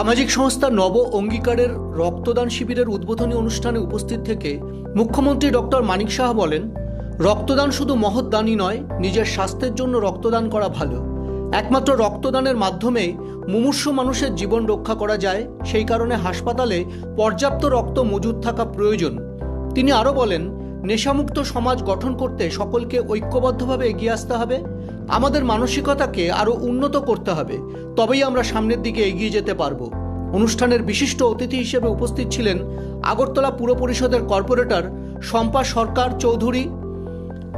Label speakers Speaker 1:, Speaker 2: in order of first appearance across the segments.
Speaker 1: সামাজিক সংস্থা নব অঙ্গীকারের রক্তদান শিবিরের উদ্বোধনী অনুষ্ঠানে উপস্থিত থেকে মুখ্যমন্ত্রী ডক্টর মানিক সাহা বলেন, রক্তদান শুধু মহৎ দানই নয়, নিজের স্বাস্থ্যের জন্য রক্তদান করা ভালো। একমাত্র রক্তদানের মাধ্যমে মুমূর্ষু মানুষের জীবন রক্ষা করা যায়, সেই কারণে হাসপাতালে পর্যাপ্ত রক্ত মজুদ থাকা প্রয়োজন। তিনি আরও বলেন নেশামুক্ত সমাজ গঠন করতে সকলকে ঐক্যবদ্ধভাবে এগিয়ে আসতে হবে। আমাদের মানসিকতাকে আরও উন্নত করতে হবে। তবেই আমরা সামনের দিকে এগিয়ে যেতে পারব। অনুষ্ঠানের বিশিষ্ট অতিথি হিসেবে উপস্থিত ছিলেন আগরতলা পুর পরিষদের কর্পোরেটর শম্পা সরকার চৌধুরী,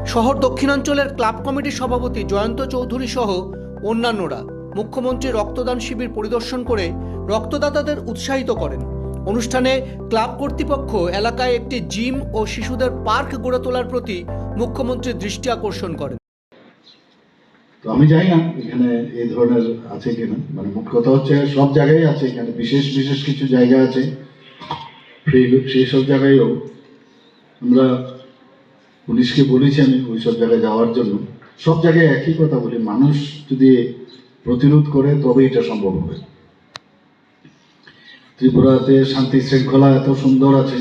Speaker 1: শহর দক্ষিণাঞ্চলের ক্লাব কমিটির সভাপতি জয়ন্ত চৌধুরী সহ অন্যান্যরা। মুখ্যমন্ত্রী রক্তদান শিবির পরিদর্শন করে রক্তদাতাদের উৎসাহিত করেন। অনুষ্ঠানে ক্লাব কর্তৃপক্ষ এলাকায় একটি জিম ও শিশুদের পার্ক গড়ে তোলার প্রতি মুখ্যমন্ত্রীর দৃষ্টি আকর্ষণ করেন।
Speaker 2: তো আমি জানি না এখানে এই ধরনের আছে কিনা। মানে মোট কথা হচ্ছে সব জায়গায় আছে এখানে, বিশেষ বিশেষ কিছু জায়গা আছে। সেই সব জায়গায়ও আমরা পুলিশকে বলেছি আমি ওই সব জায়গায় যাওয়ার জন্য। সব জায়গায় একই কথা বলি, মানুষ যদি প্রতিরোধ করে তবে এটা সম্ভব হবে। ত্রিপুরাতে শান্তি শৃঙ্খলা এত সুন্দর আছে,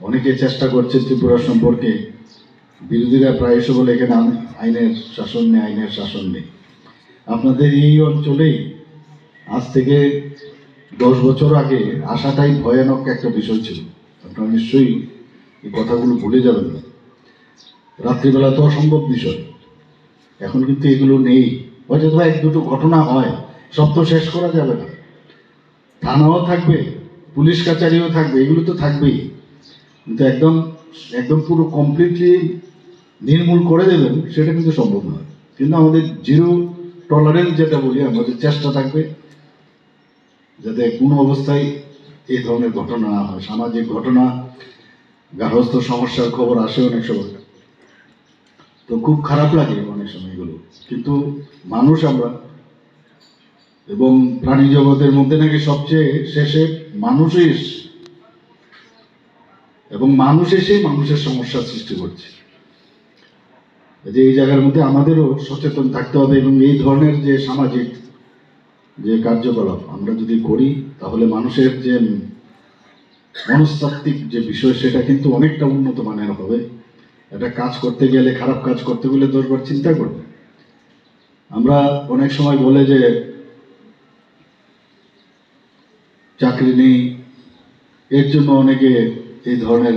Speaker 2: অনেকে চেষ্টা করছে ত্রিপুরা সম্পর্কে। বিরোধীরা প্রায়শ বলে এখানে আইন- আইনের শাসন নেই, আইনের শাসন নেই। আপনাদের এই অঞ্চলেই আজ থেকে দশ বছর আগে আসাটাই ভয়ানক একটা বিষয় ছিল। আপনারা নিশ্চয়ই এই কথাগুলো ভুলে যাবেন না। রাত্রিবেলা তো অসম্ভব বিষয়। এখন কিন্তু এগুলো নেই। হয়তো এক দুটো ঘটনা হয়, সব তো শেষ করা যাবে না। থানাও থাকবে, পুলিশ কাচারিও থাকবে, এগুলো তো থাকবেই। কিন্তু একদম একদম পুরো কমপ্লিটলি নির্মূল করে দেবেন, সেটা কিন্তু সম্ভব নয়। কিন্তু আমাদের জিরো টলারেন্স যেটা বলি, আমাদের চেষ্টা থাকবে যাতে কোনো অবস্থায় এই ধরনের ঘটনা না হয়। সামাজিক ঘটনা গার্হস্থ সমস্যার খবর আসে অনেক সময়। তো খুব খারাপ লাগে অনেক সময় এগুলো। কিন্তু মানুষ আমরা এবং প্রাণী জগতের মধ্যে নাকি সবচেয়ে শেষে এসছে। এবং মানুষ এসেই মানুষের সমস্যার সৃষ্টি করছে। যে এই জায়গার মধ্যে আমাদেরও সচেতন থাকতে হবে এবং এই ধরনের যে সামাজিক যে কার্যকলাপ আমরা যদি করি, তাহলে মানুষের যে মনস্তাত্ত্বিক যে বিষয়, সেটা কিন্তু অনেকটা উন্নত মানের হবে। একটা কাজ করতে গেলে, খারাপ কাজ করতে গেলে দশবার চিন্তা করবে আমরা অনেক সময় বলে যে চাকরি নেই। এর জন্য অনেকে এই ধরনের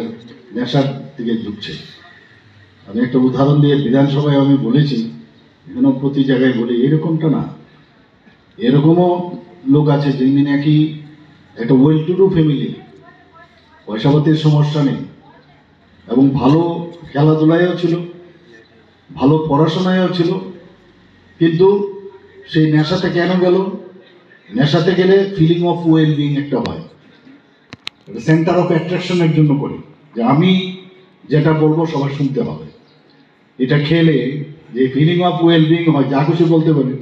Speaker 2: নেশার দিকে ঝুঁকছে। আমি একটা উদাহরণ দিয়ে বিধানসভায় আমি বলেছি এখানেও প্রতি জায়গায় বলি, এরকমটা না। এরকমও লোক আছে যিনি নাকি একটা ওয়েল টু ডু ফ্যামিলি পয়সাপাতির সমস্যা নেই এবং ভালো খেলাধুলায়ও ছিল, ভালো পড়াশোনায়ও ছিল, কিন্তু সেই নেশাতে কেন গেল? নেশাতে গেলে ফিলিং অফ ওয়েল বিং একটা হয় সেন্টার অফ অ্যাট্রাকশনের জন্য করি। যে আমি যেটা বলব সবার শুনতে হবে এটা খেলে যে ফিলিং অফ ওয়েল বিং হয়, যা খুশি বলতে পারে,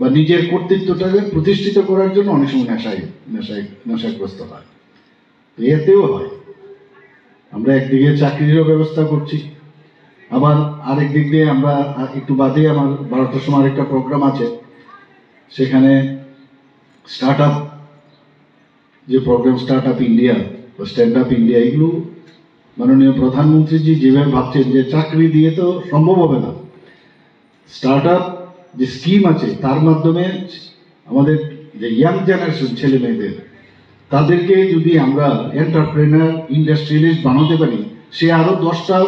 Speaker 2: বা নিজের কর্তৃত্বটাকে প্রতিষ্ঠিত করার জন্য অনেক সময় নেশায় নেশায়, নেশাগ্রস্ত হয়। এতেও হয়। আমরা একদিকে চাকরিরও ব্যবস্থা করছি। আবার আরেক দিক দিয়ে আমরা একটু বাদে আমার বারোটার সময় একটা প্রোগ্রাম আছে। সেখানে স্টার্ট আপ যে প্রোগ্রাম স্টার্ট আপ ইন্ডিয়া বা স্ট্যান্ড আপ ইন্ডিয়া, এগুলো মাননীয় প্রধানমন্ত্রীজি যেভাবে ভাবছেন যে চাকরি দিয়ে তো সম্ভব হবে না। স্টার্ট আপ যে স্কিম আছে, তার মাধ্যমে আমাদের যে ইয়াং জেনারেশন ছেলে মেয়েদের তাদেরকে যদি আমরা এন্টারপ্রেনার ইন্ডাস্ট্রিয়ালিস্ট বানাতে পারি, সে আরও দশটা,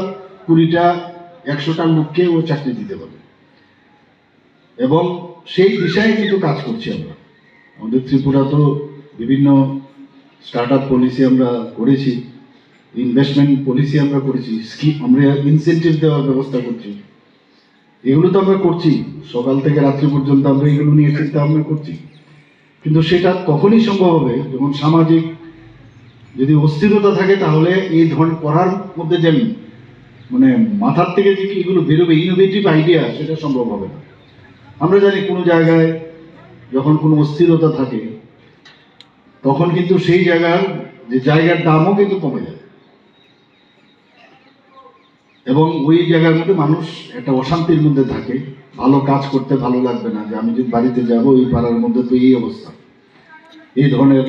Speaker 2: কুড়িটা একশোটা লোককে ও চাকরি দিতে পারবে। এবং সেই দিশায় কিন্তু কাজ করছি আমরা। আমাদের ত্রিপুরা তো বিভিন্ন স্টার্ট আপ পলিসি আমরা করেছি ইনভেস্টমেন্ট পলিসি আমরা করেছি স্কিম আমরা ইনসেন্টিভ দেওয়ার ব্যবস্থা করছি। এগুলো তো আমরা করছি, সকাল থেকে রাত্রি পর্যন্ত আমরা এগুলো নিয়ে চিন্তা ভাবনা করছি। কিন্তু সেটা তখনই সম্ভব হবে যখন সামাজিক যদি অস্থিরতা থাকে তাহলে এই ধরনের করার মধ্যে যে মানে মাথার থেকে যে এগুলো বেরোবে ইনোভেটিভ আইডিয়া সেটা সম্ভব হবে না। আমরা জানি কোনো জায়গায় যখন কোনো অস্থিরতা থাকে, তখন কিন্তু সেই জায়গার, যে জায়গার দামও কিন্তু কমে যায়। এবং ওই জায়গার মধ্যে মানুষ একটা অশান্তির মধ্যে থাকে, ভালো কাজ করতে ভালো লাগবে না, যে আমি যদি বাড়িতে যাব ওই পাড়ার মধ্যে তো এই অবস্থা। এই ধরনের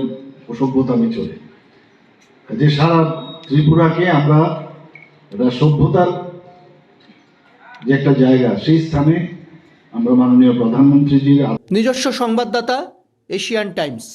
Speaker 2: অসভ্যতা আমি চলে। যে সারা ত্রিপুরাকে আমরা সভ্যতার যে একটা জায়গা, সেই স্থানে আমরা মাননীয় প্রধানমন্ত্রীজির
Speaker 1: নিজস্ব সংবাদদাতা এশিয়ান টাইমস।